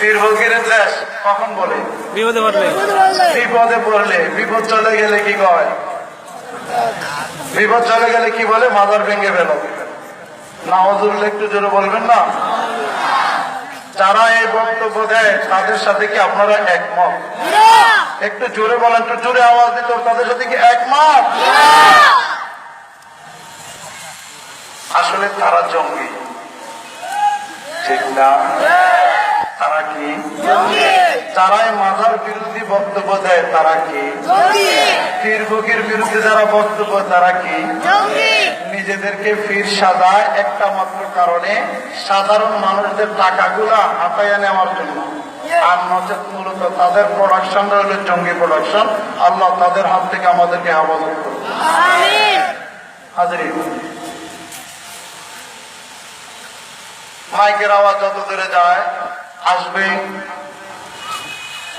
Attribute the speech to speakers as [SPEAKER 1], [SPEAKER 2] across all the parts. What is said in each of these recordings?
[SPEAKER 1] পীর ফকিরের দেশ কখন বলে?
[SPEAKER 2] বিপদে পড়লে।
[SPEAKER 1] বিপদে পড়লে। বিপদ চলে গেলে কি কয়? বিপদ চলে গেলে কি বলে? মাদার ভেঙে ফেলো। নাওয়াজুল্লাহ একটু জোরে বলবেন না? যারা এই বক্তব্য দেয় তাদের সাথে কি আপনারা একমত? একটু জোরে বলেন একটু জোরে আওয়াজ দিত তাদের সাথে কি একমত? আসলে তারা জঙ্গি। ঠিক না? যারাই মাজার বিরোধী বক্তব্য দেয় তারা কি? পীর বিরুদ্ধে যারা বক্তব্য তারা কি? নিজেদেরকে ফির সাজায় একটা মাত্র কারণে সাধারণ মানুষদের টাকাগুলা হাতায় নেওয়ার জন্য। আর নচেত মূলত তাদের প্রোডাকশনটা হলো জঙ্গি প্রোডাকশন আল্লাহ তাদের হাত থেকে আমাদেরকে হেফাজত করুন। হাজির মাইকের আওয়াজ যত দূরে যায় আসবে।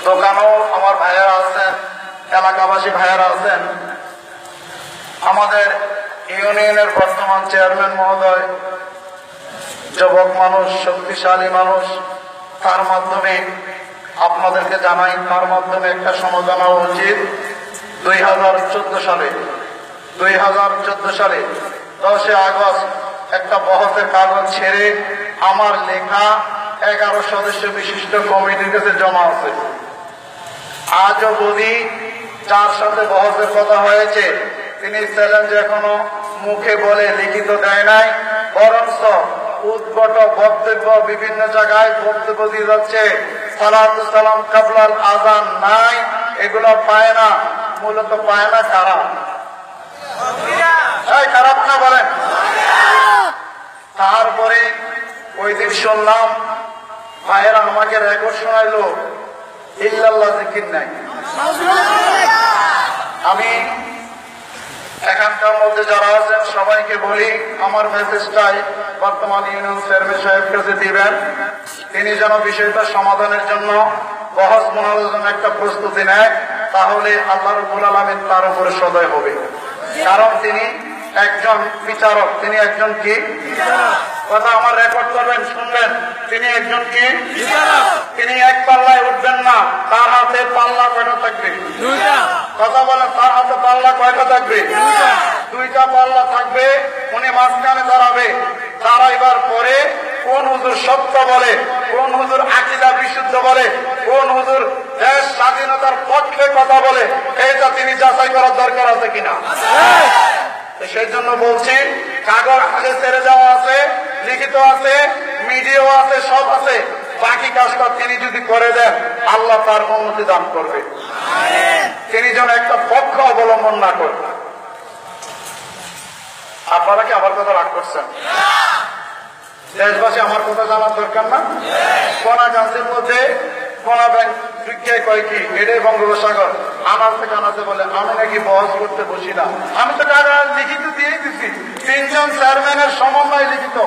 [SPEAKER 1] দোকানও আমার ভাইয়ারা আছেন, এলাকাবাসী ভাইয়ারা আছেন। আমাদের ইউনিয়নের বর্তমান চেয়ারম্যান মহোদয়, যুবক মানুষ, শক্তিশালী মানুষ, তার মাধ্যমে আপনাদেরকে জানাই, তার মাধ্যমে একটা সমাধান হওয়া উচিত। দুই হাজার চোদ্দ সালে, দুই হাজার চোদ্দ সালে দশই আগস্ট একটা বহতের কাগজ ছেড়ে আমার লেখা এগারো সদস্য বিশিষ্ট কমিটির কাছে জমা আছে। আজও বলি, যার সাথে বহসের কথা হয়েছে, তিনি চ্যালেঞ্জ এখনও মুখে বলে লিখিত দেয় নাই, বরঞ্চ উদ্ভট বক্তব্য বিভিন্ন জায়গায় বক্তব্য দিয়ে যাচ্ছে, সালাত সালাম কাবলাল আজান নাই, এগুলো পায় না, মূলত পায় না কারা? খারাপ না বলেন। তারপরে ওই দিন শুনলাম ভাইয়েরা আমাকে রেকর্ড শোনাইলো। ইল্লাল্লাহ জিকির নাই। আমি এখানকার মধ্যে যারা আছেন, সবাইকে বলি, আমার মেসেজটাই বর্তমান ইউনিয়ন চেয়ারম্যান সাহেব কাছে দিবেন, তিনি যেন বিষয়টা সমাধানের জন্য বহস মনার জন্য একটা প্রস্তুতি নেয়, তাহলে আল্লাহ রবুল আলমিন তার উপরে সদয় হবে। কারণ তিনি একজন বিচারক, তিনি একজন কি? কথা আমার রেকর্ড করবেন, শুনবেন। তিনি একজন কি তিনি এক পাল্লায় উঠবেন না তার হাতে পাল্লা কয়টা থাকবে?
[SPEAKER 2] দুইটা।
[SPEAKER 1] কথা বলেন তার হাতে পাল্লা কয়টা থাকবে? দুইটা। পাল্লা থাকবে উনি মাঝখানে দাঁড়াবে। দাঁড়াইবার পরে কোন হুজুর সত্য বলে কোন হুজুর আকিদা বিশুদ্ধ বলে কোন হুজুর দেশ স্বাধীনতার পক্ষে কথা বলে এইটা তিনি যাচাই করার দরকার আছে কিনা? সেই জন্য বলছি কাগজ আগে ছেড়ে যাওয়া আছে লিখিত আছে, মিডিয়াও আছে, সব আছে। বাকি কাজটা তিনি যদি করে দেন, আল্লাহ তার উন্নতি দান করবে। তিনি যেন একটা পক্ষ অবলম্বন না করেন আপনারা কি আমার কথা রাগ করছেন? দেশবাসী, আমার কথা জানার দরকার না? কোনা গাছের মধ্যে কোনা ব্যাংক বিজ্ঞায় কয় কি? এটাই বঙ্গোপসাগর। আমার থেকে আনাতে বলে, আমি নাকি বহস করতে বসি না। আমি তো টাকা লিখিত দিয়েই দিচ্ছি তিনজন চেয়ারম্যানের সমন্বয় লিখিত।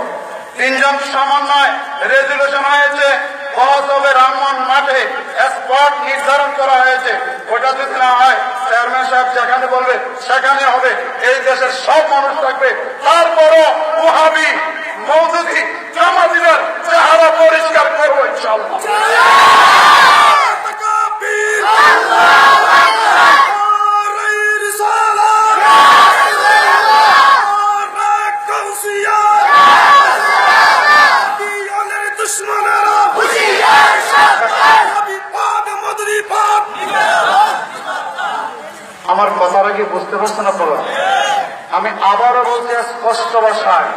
[SPEAKER 1] তিনজন সমন্বয় রেজুলেশন হয়েছে। বহস হবে রামমোহন মাঠে স্পট নির্ধারণ করা হয়েছে। ওটা যদি না হয় চেয়ারম্যান সাহেব যেখানে বলবে, সেখানে হবে। এই দেশের সব মানুষ থাকবে। তারপরও মৌদুদি কথাটা কি বুঝতে পারছেন আমি আবারও বলতে স্পষ্ট ভাষায়,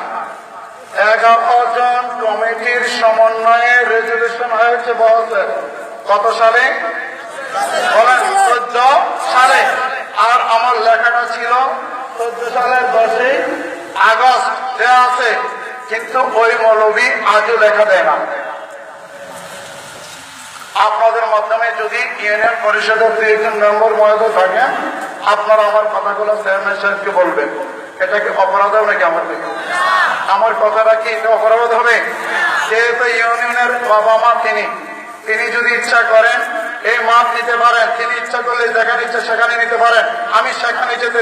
[SPEAKER 1] এগারো জন কমিটির সমন্বয়ে রেজুলেশন হয়েছে বহসে কত সালে? চোদ্দ সালে। আর আমার লেখাটা ছিল চোদ্দ সালের দশই আগস্ট দেওয়া আছে। কিন্তু ওই মৌলবী আজও লেখা দেয় না। আপনাদের মাধ্যমে যদি ইউনিয়ন পরিষদের দুই একজন মেম্বার মহোদয় থাকেন আপনারা আমার কথাগুলো চেয়ারম্যান সাহেবকে বলবেন। এটা কি অপরাধ হবে নাকি আমার থেকে আমার কথাটা কি এটা অপরাধ হবে? যেহেতু ইউনিয়নের বাবা মা তিনি তিনি যদি ইচ্ছা করেন এই মাপ নিতে পারেন, তিনি ইচ্ছা করলে যেখানে ইচ্ছা সেখানে নিতে পারেন। আমি সেখানে যেতে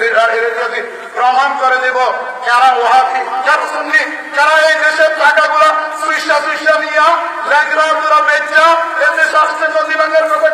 [SPEAKER 1] যদি প্রমাণ করে দেব কারা ওহাবি, কারা সুন্নি, কারা এই দেশের টাকাগুলো সুইসা সুইসা নিয়া ল্যাংরা বেচা আসছে নদী ভাঙের কথা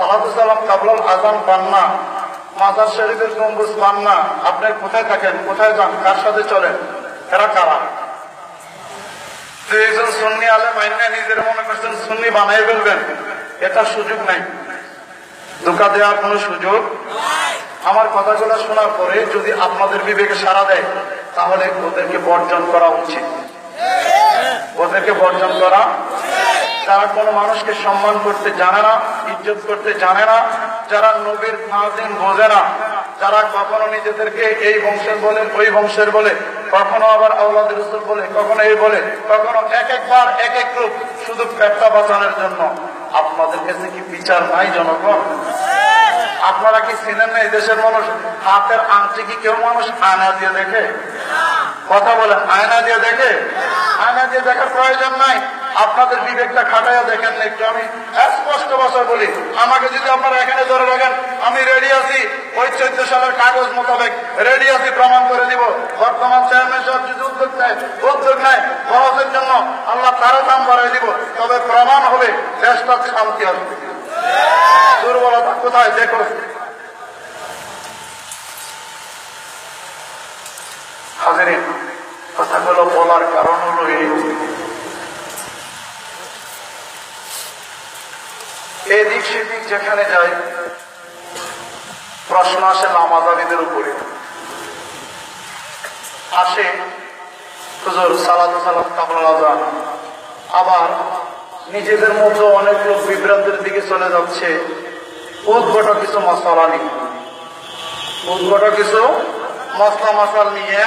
[SPEAKER 1] না সালাতু সালাম কাবলাল আজান পান না মাজার শরীফের গম্বুজ পান না আপনি কোথায় থাকেন? কোথায় যান? কার সাথে চলেন? এরা কারা? একজন সুন্নি আলেম আইনা নিজের মনে করছেন সুন্নি বানাই ফেলবেন। এটা সুযোগ নাই। ধোকা দেওয়ার কোনো সুযোগ আমার কথাগুলো শোনার পরে যদি আপনাদের বিবেকে সাড়া দেয় তাহলে ওদেরকে বর্জন করা উচিত। ওদেরকে বর্জন করা যারা কোনো মানুষকে সম্মান করতে জানে না, ইজ্জত করতে জানে না, যারা নবীর নাজিম বোঝে না, যারা কখনো নিজেদেরকে এই বংশের বলে, ওই বংশের বলে, কখনো আবার আল্লাহ রসুল বলে, কখনো এই বলে, কখনো এক একবার, এক এক রূপ, শুধু পেটটা বাঁচানোর জন্য। আপনাদের কাছে কি বিচার নাই, জনগণ? আপনারা কি চিনেন না এই দেশের মানুষ? হাতের আংটি কি কেউ মানুষ আয়না দিয়ে দেখে? কথা বলে আয়না দিয়ে দেখে? আয়না দিয়ে দেখার প্রয়োজন নাই। আপনাদের বিবেকটা খাটাইয়া দেখেন না একটু আমি। স্পষ্ট ভাষায় বলি, আমাকে যদি আপনারা এখানে ধরে রাখেন, আমি রেডি আছি। ওই চোদ্দ সালের কাগজ মোতাবেক রেডি আছি, প্রমাণ করে দিব। বর্তমান চেয়ারম্যান সাহেব যদি উদ্যোগ নেয় উদ্যোগ নেয় সহজের জন্য আল্লাহ তারও দাম বাড়াই দিব। তবে প্রমাণ হবে, দেশটা শান্তি আসবে দুর্বলতা কোথায়? দেখো। হাজারিন, কথাগুলো বলার কারণ হলো এই। এদিক সেদিক যেখানে যাই, প্রশ্ন আসে নামাজাবিদের উপরে। আসে, হুজুর সালাদ সালাদ আবার নিজেদের মতো অনেক লোক বিভ্রান্তের দিকে চলে যাচ্ছে। উদ্ভট কিছু মশলা নেই উদ্ভট কিছু মশলা মশাল নিয়ে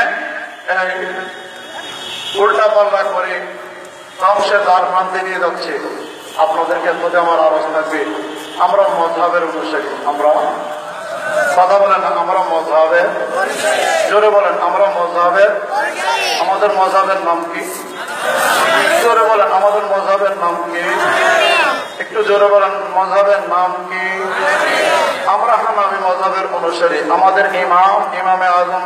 [SPEAKER 1] উল্টা পাল্টা করে ধ্বংসের দ্বার প্রান্তে নিয়ে যাচ্ছে। আপনাদের ক্ষেত্রে আমার আওয়াজ থাকবে। আমরা মজাবের অনুসারী আমরা কথা বলেন আমরা মজাবের জোরে বলেন, আমরা মজাবের আমাদের মজাবের নাম কি? জোরে বলেন, আমাদের মজাবের নাম কি? একটু জোরে বলেন মজাবের নাম কি? আমরা হানাবি মজাবের অনুসারী, আমাদের ইমাম, ইমামে আজম